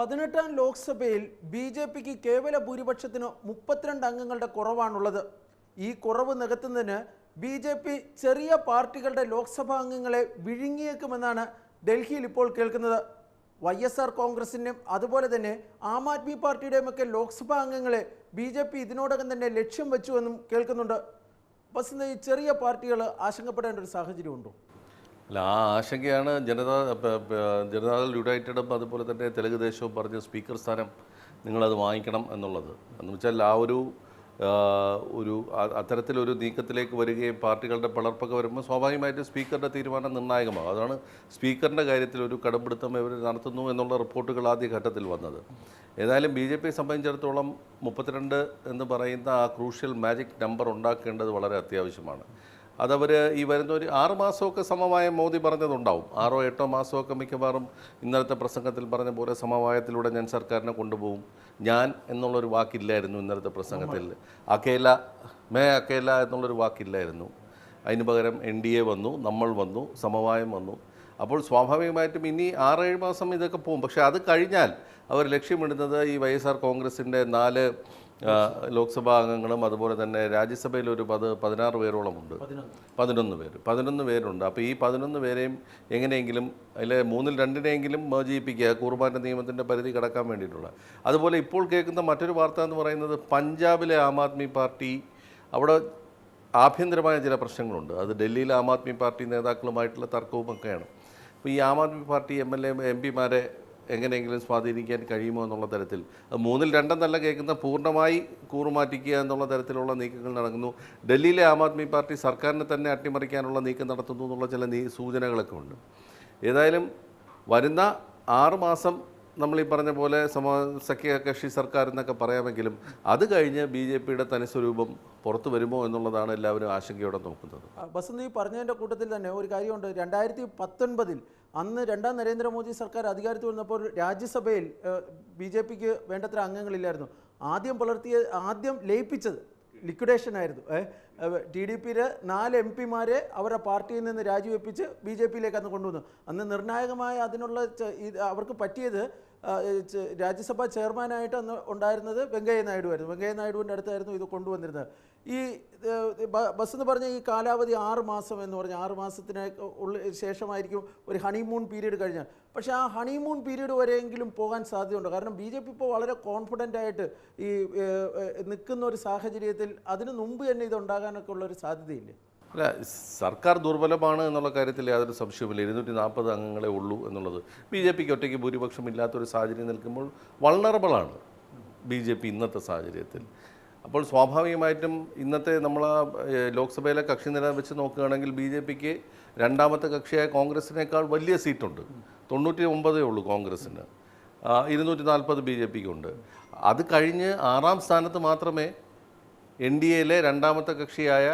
പതിനെട്ടാം ലോക്സഭയിൽ B J പിക്ക് കേവല ഭൂരിപക്ഷത്തിന് മുപ്പത്തിരണ്ട് അംഗങ്ങളുടെ കുറവാണുള്ളത്. ഈ കുറവ് നികത്തുന്നതിന് ബി ജെ പി ചെറിയ പാർട്ടികളുടെ ലോക്സഭാ അംഗങ്ങളെ വിഴുങ്ങിയേക്കുമെന്നാണ് ഡൽഹിയിൽ ഇപ്പോൾ കേൾക്കുന്നത്. വൈ എസ് ആർ കോൺഗ്രസിന്റെയും അതുപോലെ തന്നെ ആം ആദ്മി പാർട്ടിയുടെയും ഒക്കെ ലോക്സഭാ അംഗങ്ങളെ ബി ജെ പി ഇതിനോടകം തന്നെ ലക്ഷ്യം വെച്ചുവെന്നും കേൾക്കുന്നുണ്ട്. ബസ് ഈ ചെറിയ പാർട്ടികൾ ആശങ്കപ്പെടേണ്ട ഒരു സാഹചര്യമുണ്ടോ? അല്ല ആ ആശങ്കയാണ് ജനതാ ജനതാദൾ യുണൈറ്റഡും അതുപോലെ തന്നെ തെലുങ്ക് ദേശവും പറഞ്ഞ സ്പീക്കർ സ്ഥാനം നിങ്ങളത് വാങ്ങിക്കണം എന്നുള്ളത്. എന്ന് വെച്ചാൽ ആ ഒരു ഒരു അത്തരത്തിലൊരു നീക്കത്തിലേക്ക് വരികയും പാർട്ടികളുടെ പിളർപ്പൊക്കെ വരുമ്പോൾ സ്വാഭാവികമായിട്ട് സ്പീക്കറുടെ തീരുമാനം നിർണായകമാകും. അതാണ് സ്പീക്കറിന്റെ കാര്യത്തിൽ ഒരു കടമ്പിടുത്തം ഇവർ നടത്തുന്നു എന്നുള്ള റിപ്പോർട്ടുകൾ ആദ്യ ഘട്ടത്തിൽ വന്നത്. ഏതായാലും ബി ജെ പിയെ സംബന്ധിച്ചിടത്തോളം മുപ്പത്തിരണ്ട് എന്ന് പറയുന്ന ആ ക്രൂഷ്യൽ മാജിക് നമ്പർ ഉണ്ടാക്കേണ്ടത് വളരെ അത്യാവശ്യമാണ്. അതവർ ഈ വരുന്ന ഒരു ആറ് മാസമൊക്കെ സമവായ മോദി പറഞ്ഞതുണ്ടാവും. ആറോ എട്ടോ മാസമൊക്കെ മിക്കവാറും ഇന്നലത്തെ പ്രസംഗത്തിൽ പറഞ്ഞ പോലെ സമവായത്തിലൂടെ ഞാൻ സർക്കാരിനെ കൊണ്ടുപോകും. ഞാൻ എന്നുള്ളൊരു വാക്കില്ലായിരുന്നു ഇന്നലത്തെ പ്രസംഗത്തിൽ. അക്കേല മേ അക്കേല എന്നുള്ളൊരു വാക്കില്ലായിരുന്നു. അതിന് പകരം എൻ ഡി എ വന്നു നമ്മൾ വന്നു സമവായം വന്നു. അപ്പോൾ സ്വാഭാവികമായിട്ടും ഇനി ആറേഴ് മാസം ഇതൊക്കെ പോകും. പക്ഷേ അത് കഴിഞ്ഞാൽ അവർ ലക്ഷ്യമിടുന്നത് ഈ വൈ എസ് ആർ കോൺഗ്രസിന്റെ നാല് ലോക്സഭാ അംഗങ്ങളും അതുപോലെ തന്നെ രാജ്യസഭയിൽ ഒരു പത് പതിനാറ് പേരോളമുണ്ട്. പതിനൊന്ന്. പേര്. പതിനൊന്ന് പേരുണ്ട്. അപ്പോൾ ഈ പതിനൊന്ന് പേരെയും എങ്ങനെയെങ്കിലും അതിലെ മൂന്നിൽ രണ്ടിനെയെങ്കിലും മോചിപ്പിക്കുക കൂറുമാറ്റ നിയമത്തിന്റെ പരിധി കടക്കാൻ വേണ്ടിയിട്ടുള്ള. അതുപോലെ ഇപ്പോൾ കേൾക്കുന്ന മറ്റൊരു വാർത്ത എന്ന് പറയുന്നത് പഞ്ചാബിലെ ആം ആദ്മി പാർട്ടി അവിടെ ആഭ്യന്തരമായ ചില പ്രശ്നങ്ങളുണ്ട്. അത് ഡൽഹിയിലെ ആം ആദ്മി പാർട്ടി നേതാക്കളുമായിട്ടുള്ള തർക്കവും ഒക്കെയാണ് അപ്പോൾ ഈ Aam Aadmi Party M L A M പിമാരെ എങ്ങനെയെങ്കിലും സ്വാധീനിക്കാൻ കഴിയുമോ എന്നുള്ള തരത്തിൽ. മൂന്നിൽ രണ്ടെന്നല്ല കേൾക്കുന്ന പൂർണമായി കൂറുമാറ്റിക്കുക എന്നുള്ള തരത്തിലുള്ള നീക്കങ്ങൾ നടക്കുന്നു. ഡൽഹിയിലെ ആം ആദ്മി പാർട്ടി സർക്കാരിനെ തന്നെ അട്ടിമറിക്കാനുള്ള നീക്കം നടത്തുന്നു എന്നുള്ള ചില സൂചനകളൊക്കെ ഉണ്ട്. ഏതായാലും വരുന്ന ആറ് മാസം നമ്മൾ ഈ പറഞ്ഞ പോലെ സമ സഖ്യ കക്ഷി സർക്കാർ എന്നൊക്കെ പറയാമെങ്കിലും അത് കഴിഞ്ഞ് ബി ജെ പിയുടെ തനിസ്വരൂപം പുറത്തു വരുമോ എന്നുള്ളതാണ് എല്ലാവരും ആശങ്കയോടെ നോക്കുന്നത്. ബസന്ത് പറഞ്ഞതിന്റെ കൂട്ടത്തിൽ തന്നെ ഒരു കാര്യമുണ്ട്. രണ്ടായിരത്തി പത്തൊൻപതിൽ അന്ന് രണ്ടാം നരേന്ദ്രമോദി സർക്കാർ അധികാരത്തിൽ വന്നപ്പോൾ രാജ്യസഭയിൽ ബി ജെ പിക്ക് വേണ്ടത്ര അംഗങ്ങളില്ലായിരുന്നു. ആദ്യം പുലർത്തിയ ആദ്യം ലയിപ്പിച്ചത് ലിക്വിഡേഷൻ ആയിരുന്നു. ടി ഡി പിയിലെ നാല് എം പിമാരെ അവരുടെ പാർട്ടിയിൽ നിന്ന് രാജിവെപ്പിച്ച് ബി ജെ പിയിലേക്ക് അന്ന് കൊണ്ടുവന്നു. അന്ന് നിർണായകമായ അതിനുള്ള അവർക്ക് പറ്റിയത് രാജ്യസഭാ ചെയർമാനായിട്ട് അന്ന് ഉണ്ടായിരുന്നത് വെങ്കയ്യ നായിഡു ആയിരുന്നു. വെങ്കയ്യ നായിഡുവിന്റെ അടുത്തായിരുന്നു ഇത് കൊണ്ടുവന്നിരുന്നത്. ഈ ബസ് എന്ന് പറഞ്ഞ ഈ കാലാവധി ആറ് മാസം എന്ന് പറഞ്ഞ ആറ് മാസത്തിന് ഉള്ളിൽ ശേഷമായിരിക്കും ഒരു ഹണിമൂൺ പീരീഡ് കഴിഞ്ഞാൽ. പക്ഷേ ആ ഹണിമൂൺ പീരീഡ് വരെയെങ്കിലും പോകാൻ സാധ്യതയുണ്ട്. കാരണം ബി ജെ പി ഇപ്പോൾ വളരെ കോൺഫിഡന്റ് ആയിട്ട് ഈ നിൽക്കുന്ന ഒരു സാഹചര്യത്തിൽ അതിന് മുമ്പ് തന്നെ ഇത് ഉണ്ടാകാനൊക്കെ ഉള്ളൊരു സാധ്യതയില്ലേ? അല്ല സർക്കാർ ദുർബലമാണ് എന്നുള്ള കാര്യത്തിൽ യാതൊരു സംശയവുമില്ല. ഇരുന്നൂറ്റി നാൽപ്പത് അംഗങ്ങളെ ഉള്ളൂ എന്നുള്ളത്. ബി ജെ പിക്ക് ഒറ്റയ്ക്ക് ഭൂരിപക്ഷം ഇല്ലാത്തൊരു സാഹചര്യം നിൽക്കുമ്പോൾ വൾണറബിളാണ് ബി ജെ പി ഇന്നത്തെ സാഹചര്യത്തിൽ. അപ്പോൾ സ്വാഭാവികമായിട്ടും ഇന്നത്തെ നമ്മൾ ലോക്സഭയിലെ കക്ഷി നില വെച്ച് നോക്കുകയാണെങ്കിൽ ബി ജെ പിക്ക് രണ്ടാമത്തെ കക്ഷിയായ കോൺഗ്രസിനേക്കാൾ വലിയ സീറ്റുണ്ട്. തൊണ്ണൂറ്റി ഒമ്പതേ ഉള്ളൂ കോൺഗ്രസ്സിന് ഇരുന്നൂറ്റി നാൽപ്പത് ബി ജെ പിക്കുണ്ട് അത് കഴിഞ്ഞ് ആറാം സ്ഥാനത്ത് മാത്രമേ എൻ ഡി എയിലെ രണ്ടാമത്തെ കക്ഷിയായ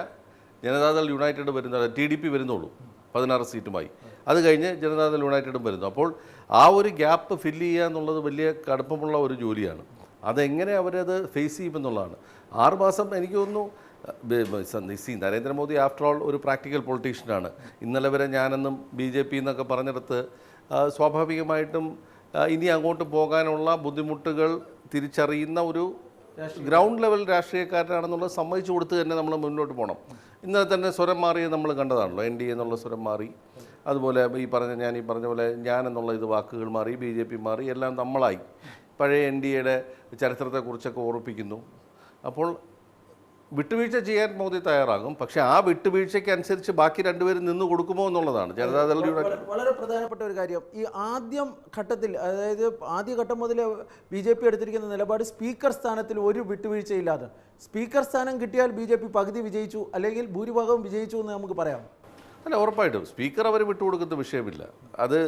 ജനതാദൾ യുണൈറ്റഡ് വരുന്ന ടി ഡി പി വരുന്നുള്ളൂ പതിനാറ് സീറ്റുമായി. അത് കഴിഞ്ഞ് ജനതാദൾ യുണൈറ്റഡും വരുന്നു. അപ്പോൾ ആ ഒരു ഗ്യാപ്പ് ഫില്ല് ചെയ്യുക എന്നുള്ളത് വലിയ കടുപ്പമുള്ള ഒരു ജോലിയാണ്. അതെങ്ങനെ അവരത് ഫേസ് ചെയ്യുമെന്നുള്ളതാണ്. ആറുമാസം എനിക്ക് തോന്നുന്നു സി നരേന്ദ്രമോദി ആഫ്റ്റർ ഓൾ ഒരു പ്രാക്ടിക്കൽ പൊളിറ്റീഷ്യനാണ്. ഇന്നലെ വരെ ഞാനെന്നും ബി ജെ പി എന്നൊക്കെ പറഞ്ഞെടുത്ത് സ്വാഭാവികമായിട്ടും ഇനി അങ്ങോട്ട് പോകാനുള്ള ബുദ്ധിമുട്ടുകൾ തിരിച്ചറിയുന്ന ഒരു ഗ്രൗണ്ട് ലെവൽ രാഷ്ട്രീയക്കാരനാണെന്നുള്ളത് സമ്മതിച്ചു കൊടുത്ത് തന്നെ നമ്മൾ മുന്നോട്ട് പോകണം. ഇന്നലെ തന്നെ സ്വരം മാറിയത് നമ്മൾ കണ്ടതാണല്ലോ. എൻ ഡി എന്നുള്ള സ്വരം മാറി. അതുപോലെ ഈ പറഞ്ഞ ഞാൻ ഈ പറഞ്ഞ പോലെ ഞാൻ എന്നുള്ള ഇത് വാക്കുകൾ മാറി ബി ജെ പി മാറി എല്ലാം നമ്മളായി. പഴയ എൻ ഡി എയുടെ ചരിത്രത്തെക്കുറിച്ചൊക്കെ ഓർപ്പിക്കുന്നു അപ്പോൾ വിട്ടുവീഴ്ച ചെയ്യാൻ മോദി തയ്യാറാകും. പക്ഷെ ആ വിട്ടുവീഴ്ചയ്ക്ക് അനുസരിച്ച് ബാക്കി രണ്ടുപേരും നിന്ന് കൊടുക്കുമോ എന്നുള്ളതാണ് ജനതാദൾ വളരെ പ്രധാനപ്പെട്ട ഒരു കാര്യം. ഈ ആദ്യം ഘട്ടത്തിൽ അതായത് ആദ്യ ഘട്ടം മുതൽ ബി ജെ പി എടുത്തിരിക്കുന്ന നിലപാട് സ്പീക്കർ സ്ഥാനത്തിൽ ഒരു വിട്ടുവീഴ്ചയില്ലാതെ. സ്പീക്കർ സ്ഥാനം കിട്ടിയാൽ ബി ജെ പി പകുതി വിജയിച്ചു അല്ലെങ്കിൽ ഭൂരിഭാഗവും വിജയിച്ചു എന്ന് നമുക്ക് പറയാം. അല്ല ഉറപ്പായിട്ടും. സ്പീക്കർ അവർ വിട്ടുകൊടുക്കുന്ന വിഷയമില്ല. അത്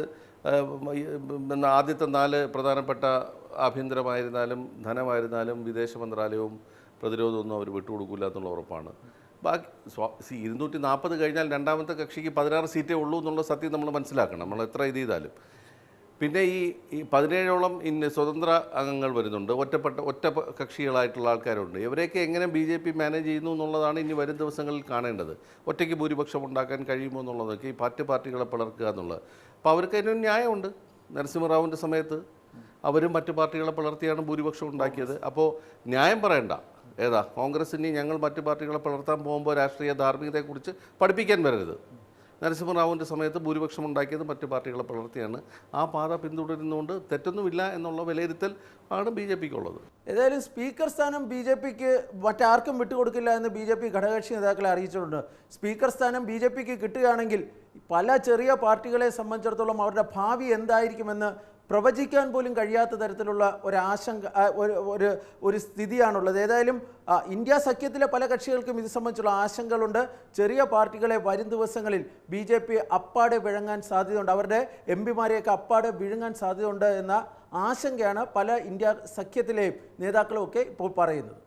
ആദ്യത്തെ നാല് പ്രധാനപ്പെട്ട ആഭ്യന്തരമായിരുന്നാലും ധനമായിരുന്നാലും വിദേശ മന്ത്രാലയവും പ്രതിരോധമൊന്നും അവർ വിട്ടുകൊടുക്കില്ല എന്നുള്ള ഉറപ്പാണ്. ബാക്കി സി ഇരുന്നൂറ്റി നാൽപ്പത് കഴിഞ്ഞാൽ രണ്ടാമത്തെ കക്ഷിക്ക് പതിനാറ് സീറ്റേ ഉള്ളൂ എന്നുള്ള സത്യം നമ്മൾ മനസ്സിലാക്കണം. നമ്മൾ എത്ര ഇത് ചെയ്താലും. പിന്നെ ഈ ഈ പതിനേഴോളം ഇന്ന് സ്വതന്ത്ര അംഗങ്ങൾ വരുന്നുണ്ട്. ഒറ്റപ്പെട്ട ഒറ്റ കക്ഷികളായിട്ടുള്ള ആൾക്കാരുണ്ട്. ഇവരെയൊക്കെ എങ്ങനെ ബി ജെ പി മാനേജ് ചെയ്യുന്നു എന്നുള്ളതാണ് ഇനി വരും ദിവസങ്ങളിൽ കാണേണ്ടത്. ഒറ്റയ്ക്ക് ഭൂരിപക്ഷം ഉണ്ടാക്കാൻ കഴിയുമോ എന്നുള്ളതൊക്കെ ഈ പാർട്ടി പാർട്ടികളെ പിളർക്കുക എന്നുള്ളത് അപ്പോൾ അവർക്ക് അതിനൊരു ന്യായമുണ്ട്. നരസിംഹറാവുവിന്റെ സമയത്ത് അവരും മറ്റു പാർട്ടികളെ പിളർത്തിയാണ് ഭൂരിപക്ഷം ഉണ്ടാക്കിയത്. അപ്പോൾ ന്യായം പറയണ്ട. ഏതാ? ഇനി ഞങ്ങൾ മറ്റു പാർട്ടികളെ പിളർത്താൻ പോകുമ്പോൾ രാഷ്ട്രീയ ധാർമ്മികതയെക്കുറിച്ച് പഠിപ്പിക്കാൻ വരരുത്. നരസിംഹറാവുവിന്റെ സമയത്ത് ഭൂരിപക്ഷം ഉണ്ടാക്കിയത് മറ്റു പാർട്ടികളെ പിളർത്തിയാണ് ആ പാത പിന്തുടരുന്നതുകൊണ്ട് തെറ്റൊന്നുമില്ല എന്നുള്ള വിലയിരുത്തൽ ആണ് ബി ജെ പിക്കുള്ളത്. ഏതായാലും സ്പീക്കർ സ്ഥാനം ബി ജെ പിക്ക് മറ്റാർക്കും വിട്ടുകൊടുക്കില്ല എന്ന് ബി ജെ പി ഘടകകക്ഷി നേതാക്കളെ അറിയിച്ചിട്ടുണ്ട്. സ്പീക്കർ സ്ഥാനം ബി ജെ പിക്ക് കിട്ടുകയാണെങ്കിൽ പല ചെറിയ പാർട്ടികളെ സംബന്ധിച്ചിടത്തോളം അവരുടെ ഭാവി എന്തായിരിക്കുമെന്ന് പ്രവചിക്കാൻ പോലും കഴിയാത്ത തരത്തിലുള്ള ഒരാശങ്ക ഒരു ഒരു സ്ഥിതിയാണുള്ളത്. ഏതായാലും ഇന്ത്യ സഖ്യത്തിലെ പല കക്ഷികൾക്കും ഇത് സംബന്ധിച്ചുള്ള ആശങ്കകളുണ്ട്. ചെറിയ പാർട്ടികളെ വരും ദിവസങ്ങളിൽ ബി ജെ പി അപ്പാടെ വിഴങ്ങാൻ സാധ്യതയുണ്ട്. അവരുടെ എം പിമാരെയൊക്കെ അപ്പാടെ വിഴുങ്ങാൻ സാധ്യതയുണ്ട് എന്ന ആശങ്കയാണ് പല ഇന്ത്യ സഖ്യത്തിലെയും നേതാക്കളും ഒക്കെ ഇപ്പോൾ പറയുന്നത്.